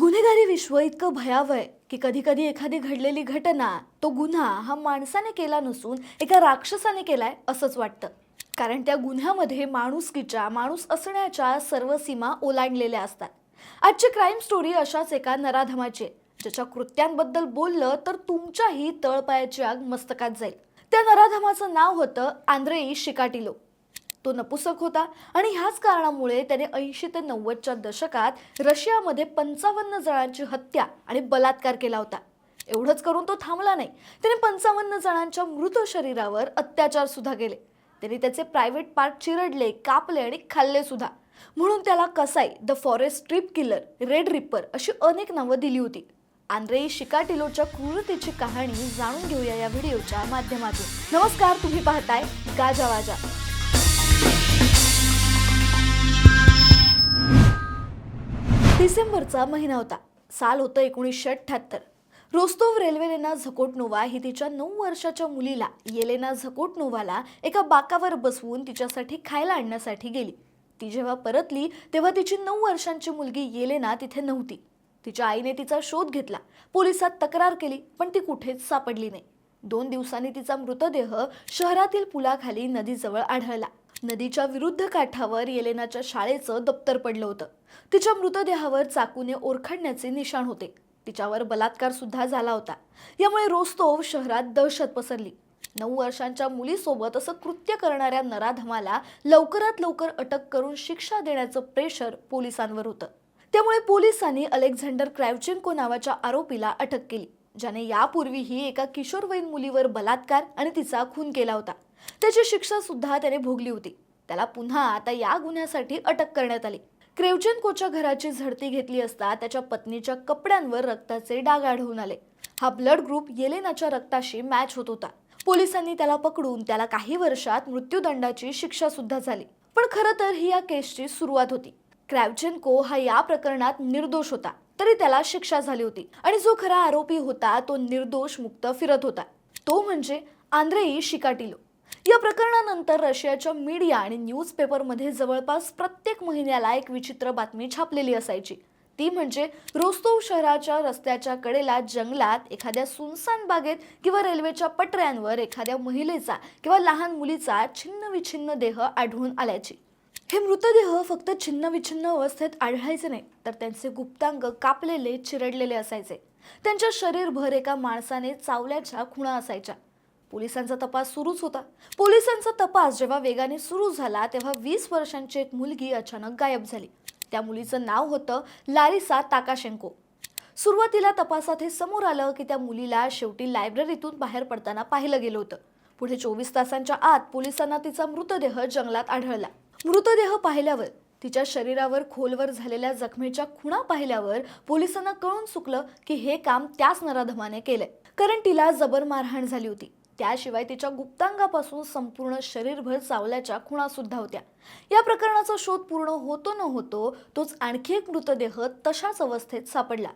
गुन्हेगारी विश्व इतकं भयावह आहे की कधी कधी एखादी घडलेली घटना तो गुन्हा हा माणसाने केला नसून एका राक्षसाने केलाय असंच वाटतं. कारण त्या गुन्ह्यामध्ये माणुसकीच्या माणूस असण्याच्या सर्व सीमा ओलांडलेल्या असतात. आजची क्राईम स्टोरी अशाच एका नराधमाची आहे. ज्याच्या कृत्यांबद्दल बोललं तर तुमच्याही तळपायाची आग मस्तकात जाईल. त्या नराधमाचं नाव होतं आंद्रेई शिकाटिलो. तो नपुसक होता आणि ह्याच कारणामुळे त्याने ऐंशी ते नव्वदच्या दशकात रशियामध्ये पंचावन्न जणांची हत्या आणि बलात्कार केला होता. एवढंच करून तो थांबला नाही. त्याने पंचावन्न जणांच्या मृत शरीरावर अत्याचार सुद्धा केले. त्याने त्याचे प्रायव्हेट पार्ट चिरडले कापले आणि खाल्ले सुद्धा. म्हणून त्याला कसाई the forest trip killer red ripper अशी अनेक नावं दिली होती. आंद्रेई शिकाटिलोच्या क्रूरतेची कहाणी जाणून घेऊया या व्हिडिओच्या माध्यमातून. नमस्कार तुम्ही पाहताय गाजा डिसेंबरचा महिना होता. साल होतं एकोणीसशे अठ्ठ्याहत्तर. रोस्तोव रेल्वेलेना झकोटनोवा ही तिच्या नऊ वर्षाच्या मुलीला येलेना झकोटनोवाला एका बाकावर बसवून तिच्यासाठी खायला आणण्यासाठी गेली. ती जेव्हा परतली तेव्हा तिची नऊ वर्षांची मुलगी येलेना तिथे नव्हती. तिच्या आईने तिचा शोध घेतला. पोलिसात तक्रार केली पण ती कुठेच सापडली नाही. दोन दिवसांनी तिचा मृतदेह शहरातील पुलाखाली नदीजवळ आढळला. नदीच्या विरुद्ध काठावर येलेनाच्या शाळेचं दप्तर पडलं होतं. तिच्या मृतदेहावर चाकूने ओरखडण्याचे निशाण होते. तिच्यावर बलात्कार सुद्धा झाला होता. यामुळे रोस्तोव शहरात दहशत पसरली. नऊ वर्षांच्या मुलीसोबत असं कृत्य करणाऱ्या नराधमाला लवकरात लवकर अटक करून शिक्षा देण्याचं प्रेशर पोलिसांवर होतं. त्यामुळे पोलिसांनी अलेक्झांडर क्रॅवचेंको नावाच्या आरोपीला अटक केली ज्याने यापूर्वीही एका किशोरवयीन मुलीवर बलात्कार आणि तिचा खून केला होता. त्याची शिक्षा सुद्धा त्याने भोगली होती. त्याला पुन्हा आता या गुन्ह्यासाठी अटक करण्यात आली. क्रेवचेंकोच्या घराची झडती घेतली असता त्याच्या पत्नीच्या कपड्यांवर रक्ताचे डाग आढळून आले. हा ब्लड ग्रुप येलेनाच्या रक्ताशी मॅच होत होता. पोलिसांनी त्याला पकडून त्याला काही वर्षात मृत्यूदंडाची शिक्षा सुद्धा झाली. पण खरं तर ही या केसची सुरुवात होती. क्रॅवचेन्को हा या प्रकरणात निर्दोष होता. तरी त्याला शिक्षा झाली होती. आणि जो खरा आरोपी होता तो निर्दोष मुक्त फिरत होता. तो म्हणजे आंद्रेई शिकाटिलो. या प्रकरणानंतर रशियाच्या मीडिया आणि न्यूजपेपरमध्ये जवळपास प्रत्येक महिन्याला एक विचित्र बातमी छापलेली असायची. ती म्हणजे रोस्तोव शहराच्या रस्त्याच्या कडेला जंगलात एखाद्या सुनसान बागेत किंवा रेल्वेच्या पटऱ्यांवर एखाद्या महिलेचा किंवा लहान मुलीचा छिन्न विछिन्न देह आढळून आल्याची. हे मृतदेह फक्त छिन्न विछिन्न अवस्थेत आढळायचे नाही तर त्यांचे गुप्तांग कापलेले चिरडलेले असायचे. त्यांच्या शरीरभर एका माणसाने चावल्याच्या खुणा असायच्या. पोलिसांचा तपास सुरूच होता. पोलिसांचा तपास जेव्हा वेगाने सुरू झाला तेव्हा वीस वर्षांची एक मुलगी अचानक गायब झाली. त्या मुलीचं नाव होतं लारिसा ताकाशेंको. सुरुवातीला तपासात हे समोर आलं की त्या मुलीला शेवटी लायब्ररीतून बाहेर पडताना पाहिलं गेलं होतं. पुढे चोवीस तासांच्या आत पोलिसांना तिचा मृतदेह जंगलात आढळला. मृतदेह पाहिल्यावर तिच्या शरीरावर खोलवर झालेल्या जखमेच्या खुणा पाहिल्यावर पोलिसांना कळून चुकलं की हे काम त्याच नराधमाने केलंय. कारण तिला जबर मारहाण झाली होती. त्याशिवाय तिच्या गुप्तांगापासून संपूर्ण शरीरभर चावल्याच्या खुणासुद्धा होत्या. या प्रकरणाचा शोध पूर्ण होतो न होतो तोच आणखी एक मृतदेह तशाच अवस्थेत सापडला.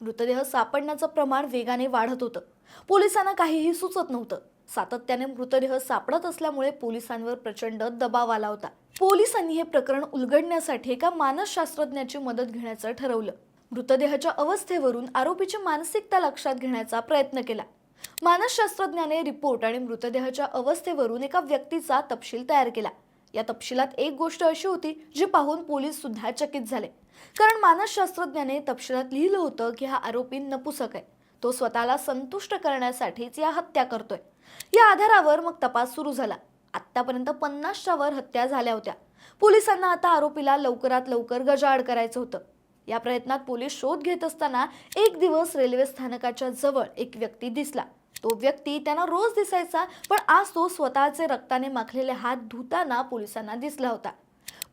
मृतदेह सापडण्याचं प्रमाण वेगाने वाढत होतं. पोलिसांना काहीही सुचत नव्हतं. सातत्याने मृतदेह सापडत असल्यामुळे पोलिसांवर प्रचंड दबाव आला होता. पोलिसांनी हे प्रकरण उलगडण्यासाठी एका मानसशास्त्रज्ञाची मदत घेण्याचं ठरवलं. मृतदेहाच्या अवस्थेवरून आरोपीची मानसिकता लक्षात घेण्याचा प्रयत्न केला. मानसशास्त्रज्ञाने रिपोर्ट आणि मृतदेहाच्या अवस्थेवरून एका व्यक्तीचा तपशील तयार केला. या तपशिलात एक गोष्ट अशी होती जी पाहून पोलीस सुद्धा चकित झाले. कारण मानसशास्त्रज्ञाने तपशिलात लिहिलं होतं की हा आरोपी नपुसक आहे. तो स्वतःला संतुष्ट करण्यासाठीच या हत्या करतोय. या आधारावर मग तपास सुरू झाला. आतापर्यंत पन्नासच्या वर हत्या झाल्या होत्या. पोलिसांना आता आरोपीला लवकरात लवकर गजाआड करायचं होतं. या प्रयत्नात पोलीस शोध घेत असताना एक दिवस रेल्वे स्थानकाच्या जवळ एक व्यक्ती दिसला. तो व्यक्ती त्यांना रोज दिसायचा पण आज तो स्वतःचे रक्ताने माखलेले हात धुताना पोलिसांना दिसला होता.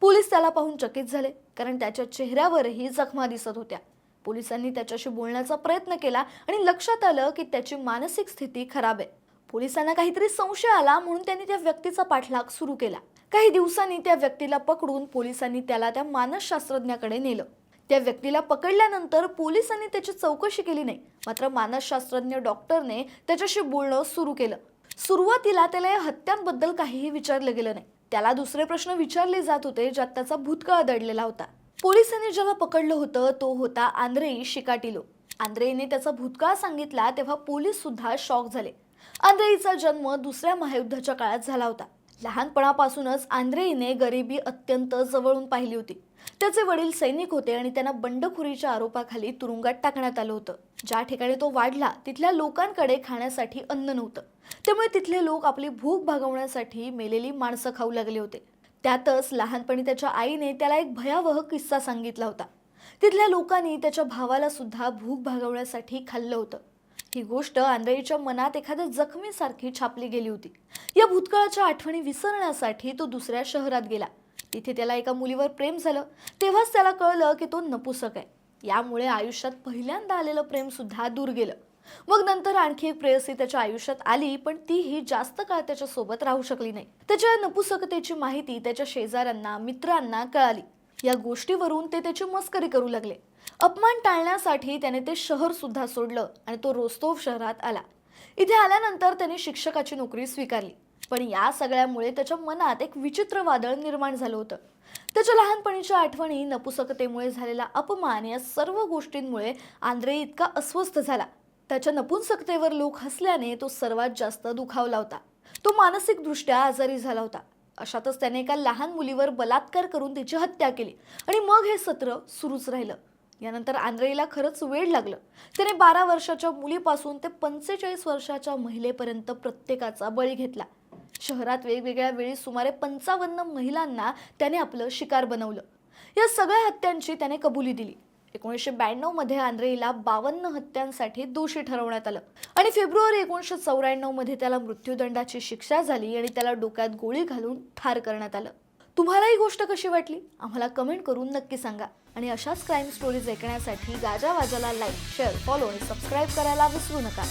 पोलीस त्याला पाहून चकित झाले कारण त्याच्या चेहऱ्यावरही जखमा दिसत होत्या. पोलिसांनी त्याच्याशी बोलण्याचा प्रयत्न केला आणि लक्षात आलं की त्याची मानसिक स्थिती खराब आहे. पोलिसांना काहीतरी संशय आला म्हणून त्यांनी त्या व्यक्तीचा पाठलाग सुरू केला. काही दिवसांनी त्या व्यक्तीला पकडून पोलिसांनी त्याला त्या मानसशास्त्रज्ञाकडे नेलं. त्या व्यक्तीला पकडल्यानंतर पोलिसांनी त्याची चौकशी केली नाही. मात्र मानसशास्त्रज्ञ डॉक्टरने त्याच्याशी बोलणं सुरू केलं. सुरुवातीला त्याला या हत्यांबद्दल काहीही विचारलं गेलं नाही. त्याला दुसरे प्रश्न विचारले जात होते ज्यात त्याचा भूतकाळ दडलेला होता. पोलिसांनी ज्याला पकडलं होतं तो होता आंद्रेई शिकाटिलो. आंद्रेईने त्याचा भूतकाळ सांगितला तेव्हा पोलीस सुद्धा शॉक झाले. आंद्रेईचा जन्म दुसऱ्या महायुद्धाच्या काळात झाला होता. लहानपणापासूनच आंद्रेईने गरिबी अत्यंत जवळून पाहिली होती. त्याचे वडील सैनिक होते आणि त्यांना बंडखोरीच्या आरोपाखाली तुरुंगात टाकण्यात आलं होतं. ज्या ठिकाणी तो वाढला तिथल्या लोकांकडे खाण्यासाठी अन्न नव्हतं. त्यामुळे तिथले लोक आपली भूक भागवण्यासाठी मेलेली माणसं खाऊ लागले होते. त्यातच लहानपणी त्याच्या आईने त्याला एक भयावह किस्सा सांगितला होता. तिथल्या लोकांनी त्याच्या भावाला सुद्धा भूक भागवण्यासाठी खाल्लं होतं. ही गोष्ट आंधळीच्या मनात एखाद्या जखमीसारखी छापली गेली होती. या भूतकाळाच्या आठवणी विसरण्यासाठी तो दुसऱ्या शहरात गेला. तिथे त्याला एका मुलीवर प्रेम झालं. तेव्हाच त्याला कळलं की तो नपुसक आहे. यामुळे आयुष्यात पहिल्यांदा आलेलं प्रेम सुद्धा दूर गेलं. मग नंतर आणखी एक प्रेयसी त्याच्या आयुष्यात आली पण तीही जास्त काळ त्याच्या सोबत राहू शकली नाही. त्याच्या नपुसकतेची माहिती त्याच्या शेजाऱ्यांना मित्रांना कळाली. या गोष्टीवरून ते त्याची मस्करी करू लागले. अपमान टाळण्यासाठी त्याने ते शहर सुद्धा सोडलं आणि तो रोस्तोव शहरात आला. इथे आल्यानंतर त्याने शिक्षकाची नोकरी स्वीकारली. पण या सगळ्यामुळे त्याच्या मनात एक विचित्र वादळ निर्माण झालं होतं. त्याच्या लहानपणीच्या आठवणी नपुसकतेमुळे झालेला अपमान या सर्व गोष्टींमुळे आंद्रे इतका अस्वस्थ झाला. त्याच्या नपुंसकतेवर लोक हसल्याने तो सर्वात जास्त दुखावला होता. तो मानसिकदृष्ट्या आजारी झाला होता. अशातच त्याने एका लहान मुलीवर बलात्कार करून तिची हत्या केली आणि मग हे सत्र सुरूच राहिलं. यानंतर आंद्रेला खरंच वेळ लागलं. त्याने बारा वर्षाच्या मुलीपासून ते पंचेचाळीस वर्षाच्या महिलेपर्यंत प्रत्येकाचा बळी घेतला. शहरात वेगवेगळ्या वेळी सुमारे पंचावन्न महिलांना त्याने आपलं शिकार बनवलं. या सगळ्या हत्यांची त्याने कबुली दिली. एकोणीसशे ब्याण्णवमध्ये आंद्रेला बावन्न हत्यांसाठी दोषी ठरवण्यात आलं. आणि फेब्रुवारी एकोणीसशे चौऱ्याण्णवमध्ये त्याला मृत्यूदंडाची शिक्षा झाली आणि त्याला डोक्यात गोळी घालून ठार करण्यात आलं. तुम्हाला ही गोष्ट कशी वाटली? आम्हाला कमेंट करून नक्की सांगा. आणि अशाच क्राईम स्टोरीज ऐकण्यासाठी गाजा वाजाला लाईक शेअर फॉलो आणि सबस्क्राईब करायला विसरू नका.